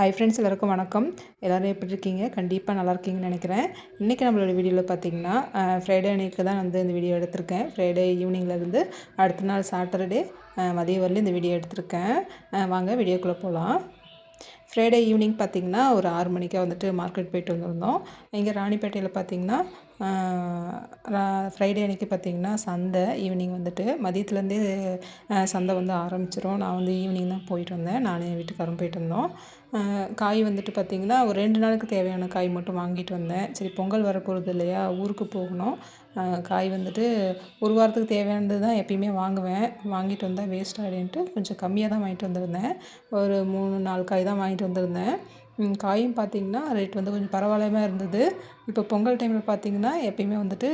Hi friends எல்லாருக்கும் வணக்கம். எல்லோரும் எப்படி இருக்கீங்க? கண்டிப்பாக நல்லா இருக்கீங்கன்னு நினைக்கிறேன். இன்றைக்கி நம்மளோட வீடியோவில் பார்த்தீங்கன்னா ஃப்ரைடே அன்றைக்கு தான் வந்து இந்த வீடியோ எடுத்திருக்கேன். ஃப்ரைடே ஈவினிங்லேருந்து அடுத்த நாள் சாட்டர்டே மதியம் வரலையும் இந்த வீடியோ எடுத்திருக்கேன். வாங்க வீடியோக்குள்ளே போகலாம் ஃப்ரைடே ஈவினிங் பார்த்திங்கன்னா ஒரு ஆறு மணிக்காக வந்துட்டு மார்க்கெட் போயிட்டு வந்திருந்தோம். இங்கே ராணிப்பேட்டையில் பார்த்திங்கன்னா ஃப்ரைடே அன்றைக்கி பார்த்திங்கன்னா சந்தை ஈவினிங் வந்துட்டு மதியத்துலேருந்தே சந்தை வந்து ஆரம்பிச்சிடும் நான் வந்து ஈவினிங் தான் போயிட்டு வந்தேன். நானும் என் வீட்டுக்காரும் போயிட்டு வந்தோம். காய் வந்துட்டு பார்த்திங்கன்னா ஒரு ரெண்டு நாளுக்கு தேவையான காய் மட்டும் வாங்கிட்டு வந்தேன். சரி பொங்கல் வரப்போகிறது இல்லையா? ஊருக்கு போகணும். காய் வந்துட்டு ஒரு வாரத்துக்கு தேவையானது தான் எப்பயுமே வாங்குவேன். வாங்கிட்டு வந்தால் வேஸ்ட் ஆகிடுன்ட்டு கொஞ்சம் கம்மியாக தான் வாங்கிட்டு வந்திருந்தேன். ஒரு மூணு நாலு காய் தான் வாங்கிட்டு வந்திருந்தேன். காயும் பார்த்திங்கன்னா ரேட் வந்து கொஞ்சம் பரவாயில்லமாக இருந்தது. இப்போ பொங்கல் டைமில் பார்த்திங்கன்னா எப்பயுமே வந்துட்டு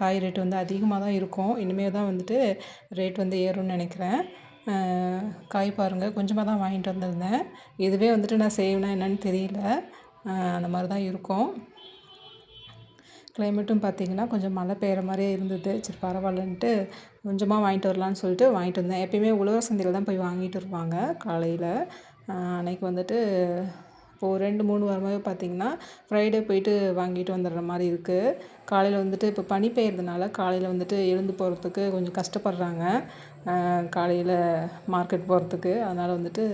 காய் ரேட் வந்து அதிகமாக தான் இருக்கும். இனிமேல் தான் வந்துட்டு ரேட் வந்து ஏறும்னு நினைக்கிறேன். காய் பாருங்கள் கொஞ்சமாக தான் வாங்கிட்டு வந்திருந்தேன். இதுவே வந்துட்டு நான் செய்வேனா என்னன்னு தெரியல. அந்த மாதிரி தான் இருக்கும். கிளைமேட்டும் பார்த்திங்கன்னா கொஞ்சம் மழை பெய்கிற மாதிரியே இருந்தது. சரி பரவாயில்லன்ட்டு கொஞ்சமாக வாங்கிட்டு வரலான்னு சொல்லிட்டு வாங்கிட்டு வந்தேன். எப்பயுமே உழவர் சந்தையில் தான் போய் வாங்கிட்டு வருவாங்க காலையில். அன்றைக்கி வந்துட்டு இப்போது ரெண்டு மூணு வாரமாகவே பார்த்திங்கன்னா ஃப்ரைடே போயிட்டு வாங்கிட்டு வந்துடுற மாதிரி இருக்குது காலையில் வந்துட்டு இப்போ பனி பெய்யறதுனால காலையில் வந்துட்டு எழுந்து போகிறதுக்கு கொஞ்சம் கஷ்டப்படுறாங்க. காலையில் மார்க்கெட் போகிறதுக்கு அதனால் வந்துட்டு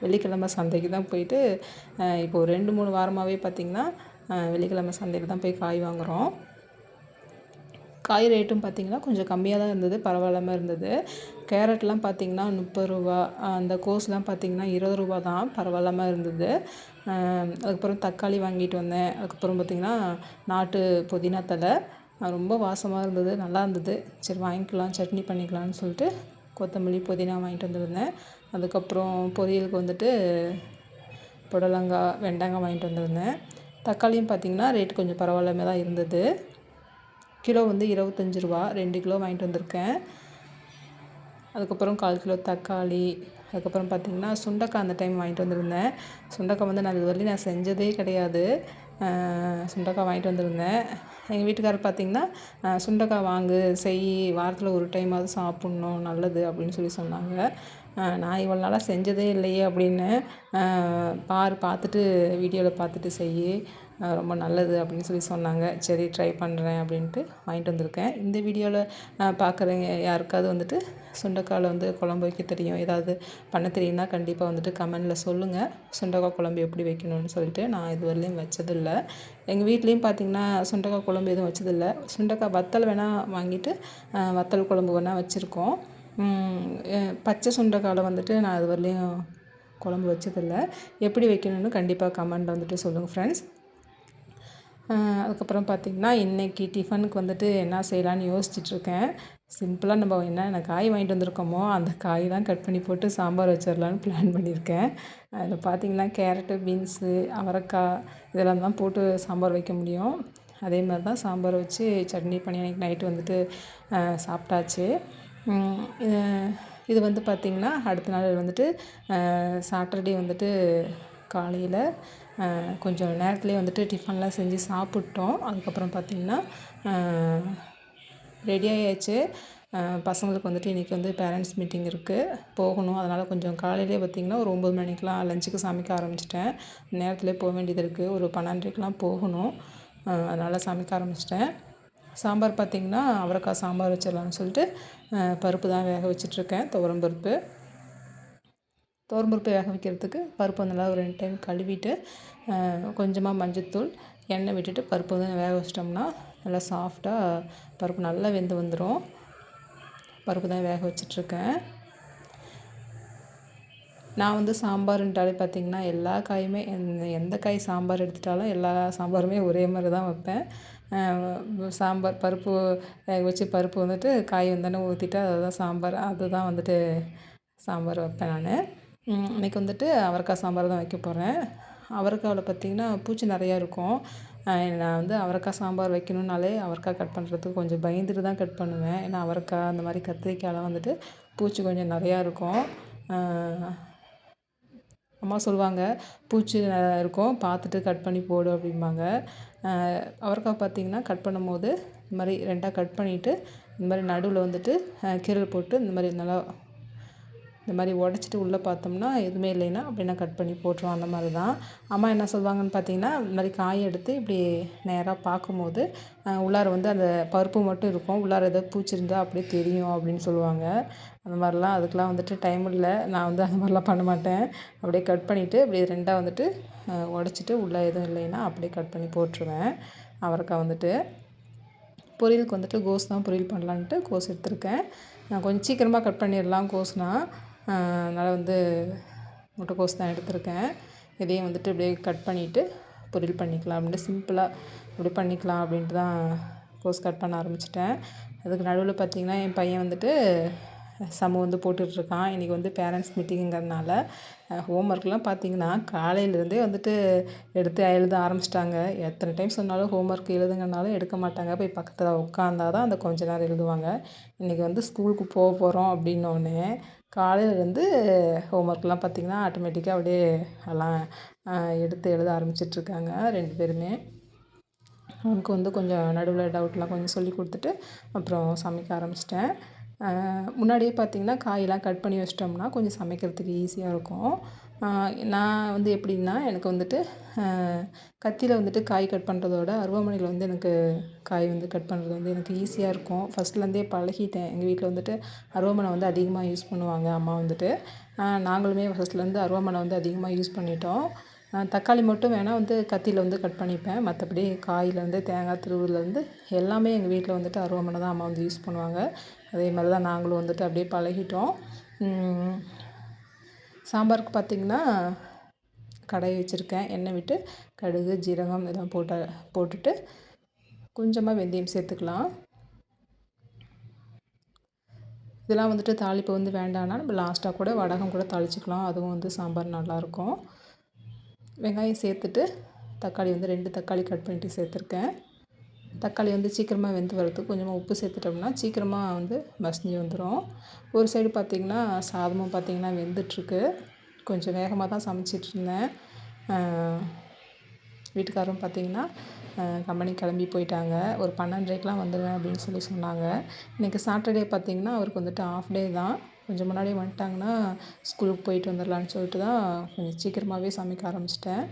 வெள்ளிக்கிழமை சந்தைக்கு தான் போயிட்டு இப்போது ரெண்டு மூணு வாரமாகவே பார்த்திங்கன்னா வெள்ளிக்கிழமை சந்தையில் தான் போய் காய் வாங்குகிறோம் காய் ரேட்டும் பார்த்திங்கன்னா கொஞ்சம் கம்மியாக தான் இருந்தது. பரவாயில்லாமல் இருந்தது. கேரட்லாம் பார்த்திங்கன்னா முப்பது ரூபா அந்த கோஸ்லாம் பார்த்திங்கன்னா இருபது ரூபா தான். பரவாயில்லாமல் இருந்தது. அதுக்கப்புறம் தக்காளி வாங்கிட்டு வந்தேன். அதுக்கப்புறம் பார்த்திங்கன்னா நாட்டு புதினா தழை. ரொம்ப வாசமாக இருந்தது. நல்லா இருந்தது. சரி வாங்கிக்கலாம் சட்னி பண்ணிக்கலாம்னு சொல்லிட்டு கொத்தமல்லி புதினா வாங்கிட்டு வந்திருந்தேன். அதுக்கப்புறம் பொரியலுக்கு வந்துட்டு புடலங்காய் வெண்டங்காய் வாங்கிட்டு வந்திருந்தேன். தக்காளியும் பார்த்திங்கன்னா ரேட் கொஞ்சம் பரவாயில்லாமல் தான் இருந்தது. கிலோ வந்து இருபத்தஞ்சி ரூபா. ரெண்டு கிலோ வாங்கிட்டு வந்திருக்கேன். அதுக்கப்புறம் கால் கிலோ தக்காளி. அதுக்கப்புறம் பார்த்திங்கன்னா சுண்டக்காய் அந்த டைம் வாங்கிட்டு வந்திருந்தேன். சுண்டக்காய் வந்து நான் இது வரையும் நான் செஞ்சதே கிடையாது. சுண்டக்காய் வாங்கிட்டு வந்திருந்தேன். எங்கள் வீட்டுக்காரர் பார்த்திங்கன்னா சுண்டக்காய் வாங்கு செய் வாரத்தில் ஒரு டைமாவது சாப்பிட்ணும் நல்லது அப்படின்னு சொல்லி சொன்னாங்க. நான் இவ்வளோ நாளாக செஞ்சதே இல்லையே அப்படின்னு பார் பார்த்துட்டு வீடியோவில் பார்த்துட்டு செய் ரொம்ப நல்லது அப்படின்னு சொல்லி சொன்னாங்க. சரி ட்ரை பண்ணுறேன் அப்படின்ட்டு வாங்கிட்டு வந்திருக்கேன். இந்த வீடியோவில் பார்க்குறவங்க யாருக்காவது வந்துட்டு சுண்டைக்காவில் வந்து குழம்பு வைக்க தெரியும். ஏதாவது பண்ண தெரியும்னா கண்டிப்பாக வந்துட்டு கமெண்டில் சொல்லுங்கள் சுண்டக்காய் குழம்பு எப்படி வைக்கணும்னு சொல்லிட்டு நான் இது வரலையும் வச்சதில்லை. எங்கள் வீட்லேயும் பார்த்திங்கன்னா சுண்டக்காய் குழம்பு எதுவும் வச்சதில்லை. சுண்டக்காய் வத்தல் வேணால் வாங்கிட்டு வத்தல் குழம்பு வேணால் வச்சுருக்கோம். பச்சை சுண்டைக்காயில் வந்துட்டு நான் இது வரலையும் குழம்பு வச்சதில்லை. எப்படி வைக்கணும்னு கண்டிப்பாக கமெண்ட் வந்துட்டு சொல்லுங்கள் ஃப்ரெண்ட்ஸ் அதுக்கப்புறம் பார்த்திங்கன்னா இன்றைக்கி டிஃபனுக்கு வந்துட்டு என்ன செய்யலான்னு யோசிச்சிட்ருக்கேன். சிம்பிளாக நம்ம என்னென்ன காய் வாங்கிட்டு வந்திருக்கோமோ அந்த காய் தான் கட் பண்ணி போட்டு சாம்பார் வச்சிடலான்னு பிளான் பண்ணியிருக்கேன். அதில் பார்த்திங்கன்னா கேரட்டு பீன்ஸு அவரைக்காய் இதெல்லாம் தான் போட்டு சாம்பார் வைக்க முடியும். அதே மாதிரி தான் சாம்பார் வச்சு சட்னி பண்ணி அன்றைக்கி நைட்டு வந்துட்டு சாப்பிட்டாச்சு. இது வந்து பார்த்திங்கன்னா அடுத்த நாள் வந்துட்டு சாட்டர்டே வந்துட்டு காலையில் கொஞ்சம் நேரத்துலேயே வந்துட்டு டிஃபன்லாம் செஞ்சு சாப்பிட்டோம். அதுக்கப்புறம் பார்த்திங்கன்னா ரெடி ஆயாச்சு. பசங்களுக்கு வந்துட்டு இன்றைக்கி வந்து பேரண்ட்ஸ் மீட்டிங் இருக்குது போகணும். அதனால் கொஞ்சம் காலையிலே பார்த்திங்கன்னா ஒரு ஒம்பது மணிக்கெலாம் லஞ்சுக்கு சமைக்க ஆரம்பிச்சிட்டேன். நேரத்துலேயே போக வேண்டியது இருக்குது ஒரு பன்னெண்டரைக்கெலாம் போகணும். அதனால் சமைக்க ஆரம்பிச்சிட்டேன். சாம்பார் பார்த்திங்கன்னா அவரைக்காய் சாம்பார் வச்சிடலான்னு சொல்லிட்டு பருப்பு தான் வேக வச்சிட்ருக்கேன் துவரம் பருப்பு. துவரம்பருப்பு வேக வைக்கிறதுக்கு பருப்பு நல்லா ஒரு ரெண்டு டைம் கழுவிட்டு கொஞ்சமாக மஞ்சத்தூள் எண்ணெய் விட்டுட்டு பருப்பு வந்து வேக வச்சிட்டோம்னா நல்லா சாஃப்டாக பருப்பு நல்லா வெந்து வந்துடும் பருப்பு தான் வேக வச்சிட்ருக்கேன். நான் வந்து சாம்பாருன்ட்டாலே பார்த்திங்கன்னா எல்லா காயுமே எந்த காய் சாம்பார் எடுத்துட்டாலும் எல்லா சாம்பாருமே ஒரே மாதிரி தான் வைப்பேன். சாம்பார் பருப்பு வேக வச்சு பருப்பு வந்துட்டு காய் வந்தோடனே ஊற்றிட்டு அதுதான் சாம்பார் அதுதான் வந்துட்டு சாம்பார் வைப்பேன் நான். இன்றைக்கி வந்துட்டு அவரைக்காய் சாம்பார் தான் வைக்க போகிறேன் அவரைக்காவில் பார்த்திங்கன்னா பூச்சி நிறையா இருக்கும். நான் வந்து அவரைக்காய் சாம்பார் வைக்கணுன்னாலே அவரைக்காய் கட் பண்ணுறதுக்கு கொஞ்சம் பயந்துட்டு தான் கட் பண்ணுவேன். ஏன்னா அவரைக்காய் அந்த மாதிரி கத்திரிக்காயெலாம் வந்துட்டு பூச்சி கொஞ்சம் நிறையா இருக்கும். அம்மா சொல்லுவாங்க பூச்சி இருக்கும் பார்த்துட்டு கட் பண்ணி போடு அப்படிம்பாங்க. அவரைக்காய் பார்த்திங்கன்னா கட் பண்ணும்போது இந்த மாதிரி ரெண்டாக கட் பண்ணிவிட்டு இந்த மாதிரி நடுவில் வந்துட்டு கீரல் போட்டு இந்த மாதிரி நல்லா இந்த மாதிரி உடச்சிட்டு உள்ளே பார்த்தோம்னா எதுவுமே இல்லைன்னா அப்படின்னா கட் பண்ணி போட்டுருவோம் அந்த மாதிரி தான். அம்மா என்ன சொல்லுவாங்கன்னு பார்த்தீங்கன்னா இந்த மாதிரி காய் எடுத்து இப்படி நேராக பார்க்கும்போது உள்ளார வந்து அந்த பருப்பு மட்டும் இருக்கும். உள்ளார ஏதோ பூச்சிருந்தா அப்படியே தெரியும் அப்படின்னு சொல்லுவாங்க. அந்த மாதிரிலாம் அதுக்கெலாம் வந்துட்டு டைம் இல்லை. நான் வந்து அந்த மாதிரிலாம் பண்ண மாட்டேன். அப்படியே கட் பண்ணிவிட்டு அப்படியே ரெண்டாக வந்துட்டு உடச்சிட்டு உள்ளே எதுவும் இல்லைன்னா அப்படியே கட் பண்ணி போட்டுருவேன். அவரைக்காய் வந்துட்டு பொரியலுக்கு வந்துட்டு கோஸ் தான் பொரியல் பண்ணலான்ட்டு கோஸ் எடுத்திருக்கேன். நான் கொஞ்சம் சீக்கிரமாக கட் பண்ணிடலாம் கோஸ்னால் அதனால் வந்து முட்டைக்கோஸ் தான் எடுத்திருக்கேன். இதையும் வந்துட்டு இப்படியே கட் பண்ணிவிட்டு பொரியல் பண்ணிக்கலாம். அப்படின்ட்டு சிம்பிளாக இப்படி பண்ணிக்கலாம் அப்படின்ட்டு தான் கோஸ் கட் பண்ண ஆரம்பிச்சிட்டேன். அதுக்கு நடுவில் பார்த்திங்கன்னா என் பையன் வந்துட்டு சம்மு வந்து போட்டுட்ருக்கான் இன்றைக்கி வந்து பேரண்ட்ஸ் மீட்டிங்குங்கிறதுனால ஹோம் ஒர்க்லாம் பார்த்திங்கன்னா காலையிலேருந்தே வந்துட்டு எடுத்து எழுத ஆரம்பிச்சிட்டாங்க. எத்தனை டைம் சொன்னாலும் ஹோம் ஒர்க் எழுதுங்கனாலும் எடுக்க மாட்டாங்க. போய் பக்கத்தில் உட்காந்தா தான் அந்த கொஞ்ச நேரம் எழுதுவாங்க. இன்றைக்கி வந்து ஸ்கூலுக்கு போக போகிறோம் அப்படின்னோடனே காலையிலேருந்து ஹோம் ஒர்க்லாம் பார்த்திங்கன்னா ஆட்டோமேட்டிக்காக அப்படியே எல்லாம் எடுத்து எழுத ஆரம்பிச்சிட்ருக்காங்க ரெண்டு பேருமே. அவனுக்கு வந்து கொஞ்சம் நடுவில் டவுட்லாம் கொஞ்சம் சொல்லி கொடுத்துட்டு அப்புறம் சமைக்க ஆரம்பிச்சிட்டேன். முன்னாடியே பார்த்திங்கன்னா காயெல்லாம் கட் பண்ணி வச்சிட்டோம்னா கொஞ்சம் சமைக்கிறதுக்கு ஈஸியாக இருக்கும். நான் வந்து எப்படின்னா எனக்கு வந்துட்டு கத்தியில் வந்துட்டு காய் கட் பண்ணுறதோட அருவாமனையில் வந்து எனக்கு காய் வந்து கட் பண்ணுறது வந்து எனக்கு ஈஸியாக இருக்கும். ஃபஸ்ட்லேருந்தே பழகிட்டேன். எங்கள் வீட்டில் வந்துட்டு அருவாமனை வந்து அதிகமாக யூஸ் பண்ணுவாங்க அம்மா வந்துட்டு. நாங்களுமே ஃபஸ்ட்லேருந்து அருவாமனை வந்து அதிகமாக யூஸ் பண்ணிட்டோம். தக்காளி மட்டும் வேணால் வந்து கத்தியில் வந்து கட் பண்ணிப்பேன். மற்றபடி காயிலேருந்து தேங்காய் திருவுலேருந்து எல்லாமே எங்கள் வீட்டில் வந்துட்டு அருவாமனை தான் அம்மா வந்து யூஸ் பண்ணுவாங்க. அதே மாதிரி தான் நாங்களும் வந்துட்டு அப்படியே பழகிட்டோம். சாம்பாருக்கு பார்த்திங்கன்னா கடாய் வச்சுருக்கேன். எண்ணெய் விட்டு கடுகு ஜீரகம் இதெல்லாம் போட்ட போட்டுட்டு கொஞ்சமாக வெந்தயம் சேர்த்துக்கலாம். இதெல்லாம் வந்துட்டு தாளிப்பு வந்து வேண்டாம்னா நம்ம லாஸ்ட்டாக கூட வடகம் கூட தாளிச்சிக்கலாம். அதுவும் வந்து சாம்பார் நல்லாயிருக்கும். வெங்காயம் சேர்த்துட்டு தக்காளி வந்து ரெண்டு தக்காளி கட் பண்ணிட்டு சேர்த்துருக்கேன். தக்காளி வந்து சீக்கிரமாக வெந்து வரதுக்கு கொஞ்சமாக உப்பு சேர்த்துட்டோம்னா சீக்கிரமாக வந்து மசிஞ்சு வந்துடும் ஒரு சைடு பார்த்திங்கன்னா சாதமும் பார்த்திங்கன்னா வெந்துட்டுருக்கு. கொஞ்சம் வேகமாக தான் சமைச்சிட்ருந்தேன். வீட்டுக்காரரும் பார்த்திங்கன்னா கம்பெனி கிளம்பி போயிட்டாங்க. ஒரு பன்னெண்டரைக்கெலாம் வந்துடுவேன் அப்படின்னு சொல்லி சொன்னாங்க. இன்றைக்கி சாட்டர்டே பார்த்திங்கன்னா அவருக்கு வந்துட்டு ஆஃப் டே தான். கொஞ்சம் முன்னாடியே வந்துட்டாங்கன்னா ஸ்கூலுக்கு போயிட்டு வந்துடலான்னு சொல்லிட்டு தான் கொஞ்சம் சீக்கிரமாகவே சமைக்க ஆரம்பிச்சிட்டேன்.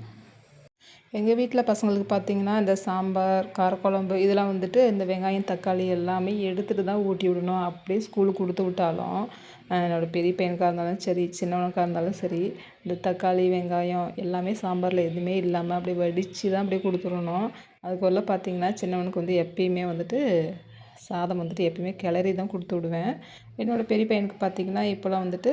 எங்கள் வீட்டில் பசங்களுக்கு பார்த்திங்கன்னா இந்த சாம்பார் காரக்குழம்பு இதெல்லாம் வந்துட்டு இந்த வெங்காயம் தக்காளி எல்லாமே எடுத்துகிட்டு தான் ஊட்டி விடணும். அப்படியே ஸ்கூலுக்கு கொடுத்து விட்டாலும் என்னோடய பெரிய பையனுக்காக இருந்தாலும் சரி சின்னவனுக்காக இருந்தாலும் சரி இந்த தக்காளி வெங்காயம் எல்லாமே சாம்பாரில் எதுவுமே இல்லாமல் அப்படியே வடித்து தான் அப்படியே கொடுத்துடணும். அதுக்குள்ளே பார்த்தீங்கன்னா சின்னவனுக்கு வந்து எப்பயுமே வந்துட்டு சாதம் வந்துட்டு எப்பயுமே கிளறி தான் கொடுத்து விடுவேன். என்னோடய பெரிய பையனுக்கு பார்த்திங்கன்னா இப்போலாம் வந்துட்டு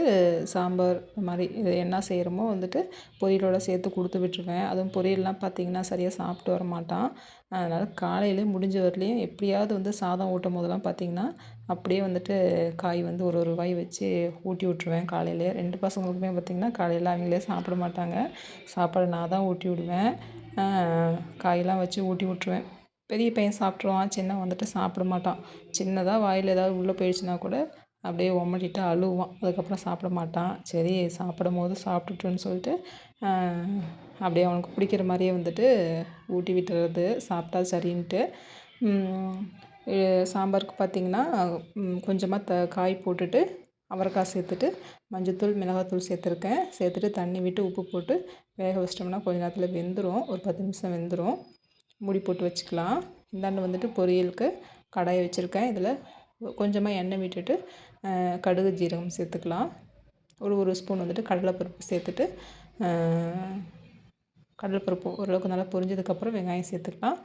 சாம்பார் இந்த மாதிரி இது என்ன செய்கிறோமோ வந்துட்டு பொரியலோடு சேர்த்து கொடுத்து விட்டுருவேன். அதுவும் பொரியல்லாம் பார்த்திங்கன்னா சரியாக சாப்பிட்டு வர மாட்டான். அதனால் காலையிலே முடிஞ்ச வரலையும் எப்படியாவது வந்து சாதம் ஊட்டும் போதெல்லாம் பார்த்திங்கன்னா அப்படியே வந்துட்டு காய் வந்து ஒரு ஒரு வாய் வச்சு ஊட்டி விட்ருவேன் காலையிலே ரெண்டு பசங்களுக்குமே பார்த்திங்கன்னா காலையில் அவங்களே சாப்பிட மாட்டாங்க. சாப்பாடு நான் தான் ஊட்டி விடுவேன். காயெல்லாம் வச்சு ஊட்டி விட்ருவேன் பெரிய பையன் சாப்பிட்ருவான் சின்னவன் வந்துட்டு சாப்பிட மாட்டான் சின்னதாக வாயில் ஏதாவது உள்ளே போயிடுச்சுன்னா கூட அப்படியே உமட்டிட்டு அழுவான். அதுக்கப்புறம் சாப்பிட மாட்டான். சரி சாப்பிடும் போது சாப்பிட்டுட்டுன்னு சொல்லிட்டு அப்படியே அவனுக்கு பிடிக்கிற மாதிரியே வந்துட்டு ஊட்டி விட்டுறது சாப்பிட்டா சரின்ட்டு. சாம்பாருக்கு பார்த்திங்கன்னா கொஞ்சமாக த காய் போட்டுட்டு அவரைக்காய் சேர்த்துட்டு மஞ்சத்தூள் மிளகாத்தூள் சேர்த்துருக்கேன். சேர்த்துட்டு தண்ணி விட்டு உப்பு போட்டு வேக வச்சிட்டோம்னா கொஞ்ச நேரத்தில் வெந்துடும் ஒரு பத்து நிமிஷம் வெந்துடும் மூடி போட்டு வச்சுக்கலாம். இந்தாண்டு வந்துட்டு பொரியலுக்கு கடாயை வச்சுருக்கேன். இதில் கொஞ்சமாக எண்ணெய் விட்டுட்டு கடுகு ஜீரகம் சேர்த்துக்கலாம். ஒரு ஒரு ஸ்பூன் வந்துட்டு கடலைப்பருப்பு சேர்த்துட்டு கடலைப்பருப்பு ஓரளவுக்கு நல்லா பொரிஞ்சதுக்கப்புறம் வெங்காயம் சேர்த்துக்கலாம்.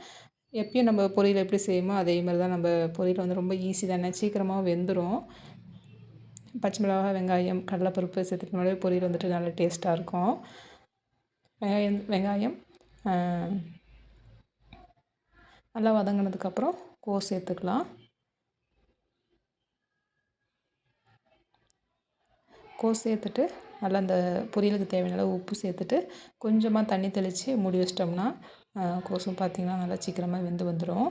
எப்பயும் நம்ம பொரியல் எப்படி செய்யுமோ அதே மாதிரி தான் நம்ம பொரியல் வந்து ரொம்ப ஈஸி தானே. சீக்கிரமாக வெந்துடும் பச்சை மிளகா வெங்காயம் கடலைப்பருப்பு சேர்த்துக்கனாலே பொரியல் வந்துட்டு நல்லா டேஸ்ட்டாக இருக்கும். வெங்காயம் வெங்காயம் நல்லா வதங்கினதுக்கப்புறம் கோஸ் சேர்த்துக்கலாம். கோஸ் சேர்த்துட்டு நல்லா அந்த பொரியலுக்கு தேவையான உப்பு சேர்த்துட்டு கொஞ்சமாக தண்ணி தெளித்து மூடி வச்சிட்டோம்னா கோஸும் பார்த்திங்கன்னா நல்லா சீக்கிரமாக வெந்து வந்துடும்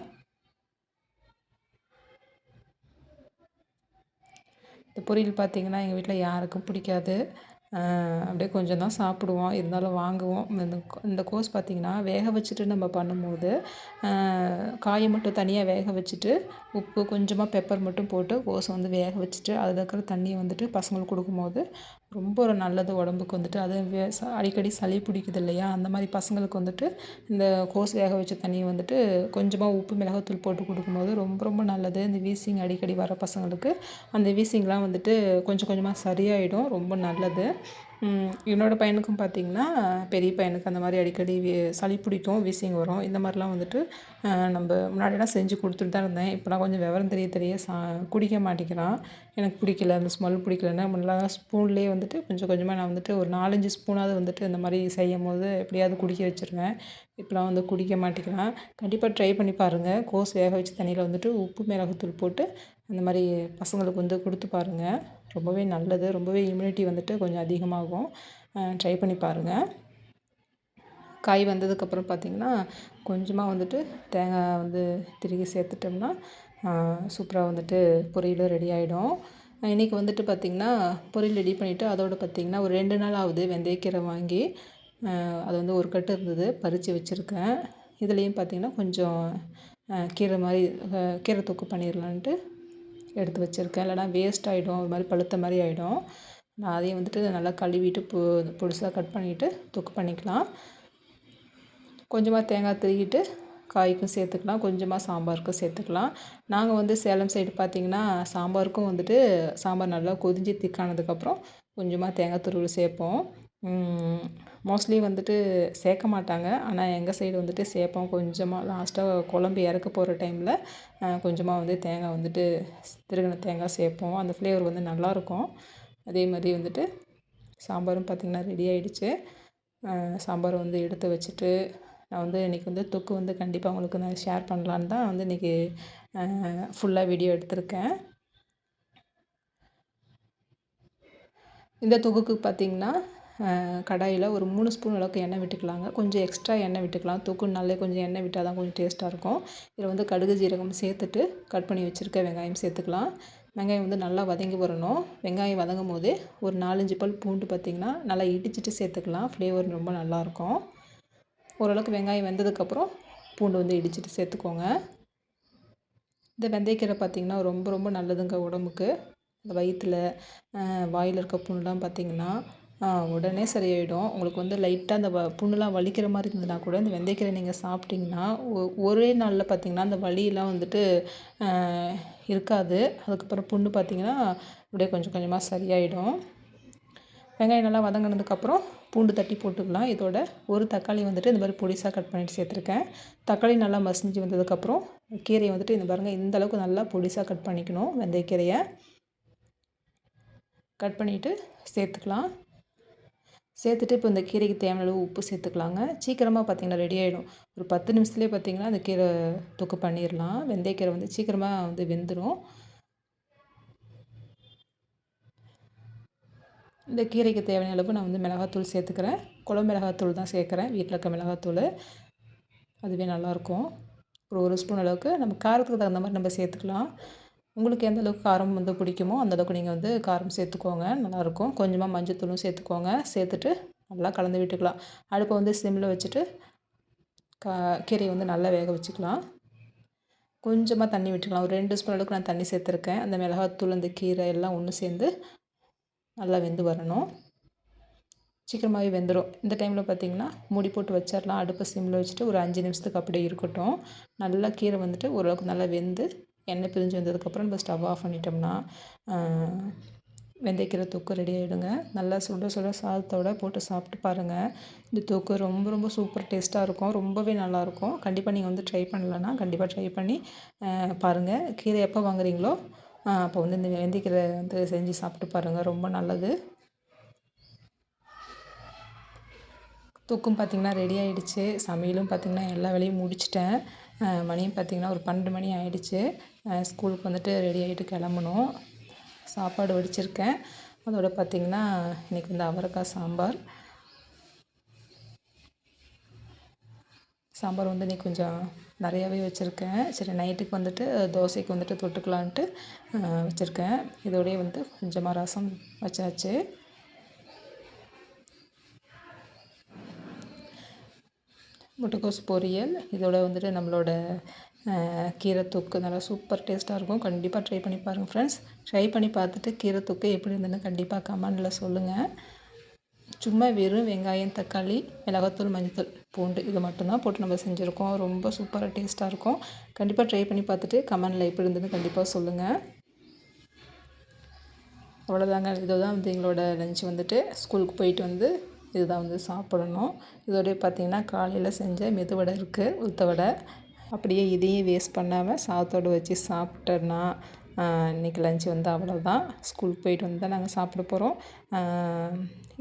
இந்த பொரியல் பார்த்திங்கன்னா எங்கள் வீட்டில் யாருக்கும் பிடிக்காது. அப்படியே கொஞ்சம் தான் சாப்பிடுவோம். இருந்தாலும் வாங்குவோம். இந்த இந்த கோஸ் பார்த்திங்கன்னா வேக வச்சுட்டு நம்ம பண்ணும்போது காயை மட்டும் தனியாக வேக வச்சுட்டு உப்பு கொஞ்சமாக பெப்பர் மட்டும் போட்டு கோஸை வந்து வேக வச்சுட்டு அதில் இருக்கிற தண்ணியை வந்துட்டு பசங்களுக்கு கொடுக்கும்போது ரொம்ப ஒரு நல்லது உடம்புக்கு வந்துட்டு. அது அடிக்கடி சளி பிடிக்குது இல்லையா? அந்த மாதிரி பசங்களுக்கு வந்துட்டு இந்த கோஸ் வேக வச்ச தண்ணியை வந்துட்டு கொஞ்சமாக உப்பு மிளகாத்தூள் போட்டு கொடுக்கும்போது ரொம்ப ரொம்ப நல்லது. இந்த வீசிங் அடிக்கடி வர பசங்களுக்கு அந்த வீசிங்லாம் வந்துட்டு கொஞ்சம் கொஞ்சமாக சரியாயிடும். ரொம்ப நல்லது. என்னோடய பையனுக்கும் பார்த்திங்கன்னா பெரிய பையனுக்கு அந்த மாதிரி அடிக்கடி சளி பிடிக்கும் வீசிங் வரும். இந்த மாதிரிலாம் வந்துட்டு நம்ம முன்னாடிலாம் செஞ்சு கொடுத்துட்டு தான் இருந்தேன். இப்போலாம் கொஞ்சம் விவரம் தெரிய தெரிய சா குடிக்க மாட்டேங்கிறான். எனக்கு பிடிக்கல அந்த ஸ்மெல் பிடிக்கலன்னா. முன்னெல்லாம் ஸ்பூன்லேயே வந்துட்டு கொஞ்சம் கொஞ்சமாக நான் வந்துட்டு ஒரு நாலஞ்சு ஸ்பூனாவது வந்துட்டு இந்த மாதிரி செய்யும் போது எப்படியாவது குடிக்க வச்சுருவேன். இப்போலாம் வந்து குடிக்க மாட்டேங்கிறான். கண்டிப்பாக ட்ரை பண்ணி பாருங்கள் கோஸ் வேக வச்ச தண்ணியில் வந்துட்டு உப்பு மிளகுத்தூள் போட்டு அந்த மாதிரி பசங்களுக்கு வந்து கொடுத்து பாருங்கள் ரொம்பவே நல்லது. ரொம்பவே இம்யூனிட்டி வந்துட்டு கொஞ்சம் அதிகமாகும். ட்ரை பண்ணி பாருங்கள் காய் வந்ததுக்கப்புறம் பார்த்திங்கன்னா கொஞ்சமாக வந்துட்டு தேங்காய் வந்து திருகி சேர்த்துட்டோம்னா சூப்பராக வந்துட்டு பொரியல் ரெடி ஆகிடும் இன்றைக்கி வந்துட்டு பார்த்திங்கன்னா பொரியல் ரெடி பண்ணிவிட்டு அதோடு பார்த்திங்கன்னா ஒரு ரெண்டு நாள் ஆகுது வெந்தயக்கீரை வாங்கி. அது வந்து ஒரு கட்டு இருந்தது பறித்து வச்சுருக்கேன். இதுலேயும் பார்த்திங்கன்னா கொஞ்சம் கீரை மாதிரி கீரை தொக்கு பண்ணிடலான்ட்டு எடுத்து வச்சுருக்கேன். இல்லைனா வேஸ்ட் ஆகிடும் ஒரு மாதிரி பழுத்த மாதிரி ஆகிடும் நான் அதையும் வந்துட்டு நல்லா கழுவிட்டு பு பொடிசாக கட் பண்ணிவிட்டு தொக்கு பண்ணிக்கலாம். கொஞ்சமாக தேங்காய் திருகிட்டு காய்க்கும் சேர்த்துக்கலாம். கொஞ்சமாக சாம்பாருக்கும் சேர்த்துக்கலாம். நாங்கள் வந்து சேலம் சைடு பார்த்திங்கன்னா சாம்பாருக்கும் வந்துட்டு சாம்பார் நல்லா கொதிஞ்சு திக்கானதுக்கப்புறம் கொஞ்சமாக தேங்காய் துருவல் சேர்ப்போம். மோஸ்ட்லி வந்துட்டு சேர்க்க மாட்டாங்க. ஆனால் எங்கள் சைடு வந்துட்டு சேர்ப்போம். கொஞ்சமாக லாஸ்ட்டாக குழம்பு இறக்க போகிற டைமில் கொஞ்சமாக வந்து தேங்காய் வந்துட்டு திருகின தேங்காய் சேர்ப்போம். அந்த ஃப்ளேவர் வந்து நல்லாயிருக்கும் அதே மாதிரி வந்துட்டு சாம்பாரும் பார்த்திங்கன்னா ரெடி ஆகிடுச்சு சாம்பார் வந்து எடுத்து வச்சுட்டு நான் வந்து இன்றைக்கி வந்து தொக்கு வந்து கண்டிப்பாக உங்களுக்கு நான் ஷேர் பண்ணலான்னு தான் வந்து இன்றைக்கி ஃபுல்லாக வீடியோ எடுத்திருக்கேன். இந்த தொகுக்கு பார்த்திங்கன்னா கடாயில் ஒரு மூணு ஸ்பூன் அளவுக்கு எண்ணெய் விட்டுக்கலாங்க. கொஞ்சம் எக்ஸ்ட்ரா எண்ணெய் விட்டுக்கலாம். தொக்குனாலே கொஞ்சம் எண்ணெய் விட்டால் தான் கொஞ்சம் டேஸ்ட்டாக இருக்கும். இதில் வந்து கடுகு ஜீரகம் சேர்த்துட்டு கட் பண்ணி வச்சுருக்க வெங்காயம் சேர்த்துக்கலாம். வெங்காயம் வந்து நல்லா வதங்கி வரணும். வெங்காயம் வதங்கும் போது ஒரு நாலஞ்சு பல் பூண்டு பார்த்திங்கன்னா நல்லா இடிச்சிட்டு சேர்த்துக்கலாம். ஃப்ளேவர் ரொம்ப நல்லாயிருக்கும் ஓரளவுக்கு வெங்காயம் வெந்ததுக்கப்புறம் பூண்டு வந்து இடிச்சிட்டு சேர்த்துக்கோங்க. இந்த வெந்தயக்கீரை பார்த்திங்கன்னா ரொம்ப ரொம்ப நல்லதுங்க உடம்புக்கு. இந்த வயிற்றில் வாயில் இருக்க புண்ணுலாம் பார்த்திங்கன்னா உடனே சரியாயிடும். உங்களுக்கு வந்து லைட்டாக அந்த வ புண்ணுலாம் வலிக்கிற மாதிரி இருந்ததுன்னா கூட இந்த வெந்தயக்கீரை நீங்கள் சாப்பிட்டிங்கன்னா ஒ ஒரே நாளில் பார்த்திங்கன்னா அந்த வலியெலாம் வந்துட்டு இருக்காது. அதுக்கப்புறம் புண்ணு பார்த்திங்கன்னா அப்படியே கொஞ்சம் கொஞ்சமாக சரியாயிடும். வெங்காயம் நல்லா வதங்கினதுக்கப்புறம் பூண்டு தட்டி போட்டுக்கலாம். இதோட ஒரு தக்காளி வந்துட்டு இந்த மாதிரி பொடிசாக கட் பண்ணிட்டு சேர்த்துருக்கேன். தக்காளி நல்லா மசிஞ்சு வந்ததுக்கப்புறம் கீரையை வந்துட்டு இந்த பாருங்கள் இந்த அளவுக்கு நல்லா பொடிசாக கட் பண்ணிக்கணும் வெந்தயக்கீரையை. கட் பண்ணிவிட்டு சேர்த்துக்கலாம். சேர்த்துட்டு இப்போ இந்த கீரைக்கு தேவையான அளவு உப்பு சேர்த்துக்கலாங்க. சீக்கிரமாக பார்த்திங்கன்னா ரெடி ஆகிடும் ஒரு பத்து நிமிஷத்துலேயே பார்த்திங்கன்னா அந்த கீரை தொக்கு பண்ணிடலாம் வெந்தயக்கீரை வந்து சீக்கிரமாக வந்து வெந்துடும் இந்த கீரைக்கு தேவையான அளவு நான் வந்து மிளகாத்தூள் சேர்த்துக்கிறேன். குளம் மிளகாத்தூள் தான் சேர்க்குறேன். வீட்டில் இருக்க மிளகாத்தூள். அதுவே நல்லாயிருக்கும். ஒரு ஒரு ஸ்பூன் அளவுக்கு. நம்ம காரத்துக்கு தகுந்த மாதிரி நம்ம சேர்த்துக்கலாம். உங்களுக்கு எந்த அளவுக்கு காரம் வந்து பிடிக்குமோ அந்தளவுக்கு நீங்கள் வந்து காரம் சேர்த்துக்கோங்க. நல்லாயிருக்கும். கொஞ்சமாக மஞ்சத்தூளும் சேர்த்துக்கோங்க. சேர்த்துட்டு நல்லா கலந்து விட்டுக்கலாம். அடுப்பை வந்து சிம்மில் வச்சுட்டு கா கீரையை வந்து நல்லா வேக வச்சுக்கலாம். கொஞ்சமாக தண்ணி விட்டுக்கலாம். ஒரு ரெண்டு ஸ்பூன் அளவுக்கு நான் தண்ணி சேர்த்துருக்கேன். அந்த மிளகாத்தூள் அந்த கீரை எல்லாம் ஒன்று சேர்ந்து நல்லா வெந்து வரணும். சீக்கிரமாகவே வெந்துடும் இந்த டைமில் பார்த்திங்கன்னா மூடி போட்டு வச்சிடலாம் அடுப்பை சிம்மில் வச்சுட்டு ஒரு அஞ்சு நிமிஷத்துக்கு அப்படியே இருக்கட்டும். நல்லா கீரை வந்துட்டு ஓரளவுக்கு நல்லா வெந்து எண்ணெய் பிரிஞ்சு வந்ததுக்கப்புறம் நம்ம ஸ்டவ் ஆஃப் பண்ணிட்டோம்னா வெந்தயக்கீரை தொக்கு ரெடி ஆகிடுங்க நல்லா சுட சுட சாதத்தோடு போட்டு சாப்பிட்டு பாருங்கள் இந்த தொக்கு ரொம்ப ரொம்ப சூப்பர் டேஸ்ட்டாக இருக்கும். ரொம்பவே நல்லாயிருக்கும் கண்டிப்பாக நீங்கள் வந்து ட்ரை பண்ணலன்னா கண்டிப்பாக ட்ரை பண்ணி பாருங்கள் கீரை எப்போ வாங்குறீங்களோ அப்போ வந்து இந்த வெந்தயக்கீரை வந்து செஞ்சு சாப்பிட்டு பாருங்கள் ரொம்ப நல்லது. தொக்கும் பார்த்திங்கன்னா ரெடி ஆகிடுச்சு சமையலும் பார்த்திங்கன்னா எல்லா வேலையும் முடிச்சிட்டேன். மணியும் பார்த்திங்கன்னா ஒரு பன்னெண்டு மணி ஆகிடுச்சு ஸ்கூலுக்கு வந்துட்டு ரெடி ஆகிட்டு கிளம்பணும். சாப்பாடு வடிச்சிருக்கேன். அதோட பார்த்திங்கன்னா இன்றைக்கி வந்து அவரைக்காய் சாம்பார். சாம்பார் வந்து இன்றைக்கி கொஞ்சம் நிறையாவே வச்சுருக்கேன். சரி நைட்டுக்கு வந்துட்டு தோசைக்கு வந்துட்டு தொட்டுக்கலான்ட்டு வச்சுருக்கேன். இதோடய வந்து கொஞ்சமாக ரசம் வச்சாச்சு. முட்டைக்கோஸ் பொரியல். இதோட வந்துட்டு நம்மளோட கீரை தொக்கு நல்லா சூப்பர் டேஸ்ட்டாக இருக்கும். கண்டிப்பாக ட்ரை பண்ணி பாருங்கள் ஃப்ரெண்ட்ஸ் ட்ரை பண்ணி பார்த்துட்டு கீரை தொக்கு எப்படி இருந்ததுன்னு கண்டிப்பாக கமெண்டில் சொல்லுங்கள் சும்மா வெறும் வெங்காயம் தக்காளி மிளகாத்தூள் மஞ்சத்தூள் பூண்டு இது மட்டும்தான் போட்டு நம்ம செஞ்சுருக்கோம். ரொம்ப சூப்பராக டேஸ்ட்டாக இருக்கும். கண்டிப்பாக ட்ரை பண்ணி பார்த்துட்டு கமெண்டில் எப்படி இருந்ததுன்னு கண்டிப்பாக சொல்லுங்கள் அவ்வளோதாங்க இதுதான் வந்து எங்களோட லஞ்ச் வந்துட்டு. ஸ்கூலுக்கு போயிட்டு வந்து இதுதான் வந்து சாப்பிடணும். இதோடய பார்த்தீங்கன்னா காலையில் செஞ்ச மெதுவடை இருக்குது உளுத்த வடை. அப்படியே இதையும் வேஸ்ட் பண்ணாமல் சாதத்தோடு வச்சு சாப்பிட்டோன்னா இன்றைக்கி லஞ்ச் வந்து அவ்வளோதான் ஸ்கூலுக்கு போயிட்டு வந்து தான் நாங்கள் சாப்பிட போகிறோம்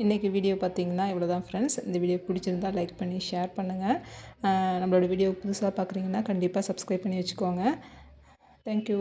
இன்றைக்கி வீடியோ பார்த்தீங்கன்னா இவ்வளோ தான் ஃப்ரெண்ட்ஸ் இந்த வீடியோ பிடிச்சிருந்தா லைக் பண்ணி ஷேர் பண்ணுங்கள் நம்மளோட வீடியோ புதுசாக பார்க்குறீங்கன்னா கண்டிப்பாக சப்ஸ்கிரைப் பண்ணி வச்சுக்கோங்க. தேங்க்யூ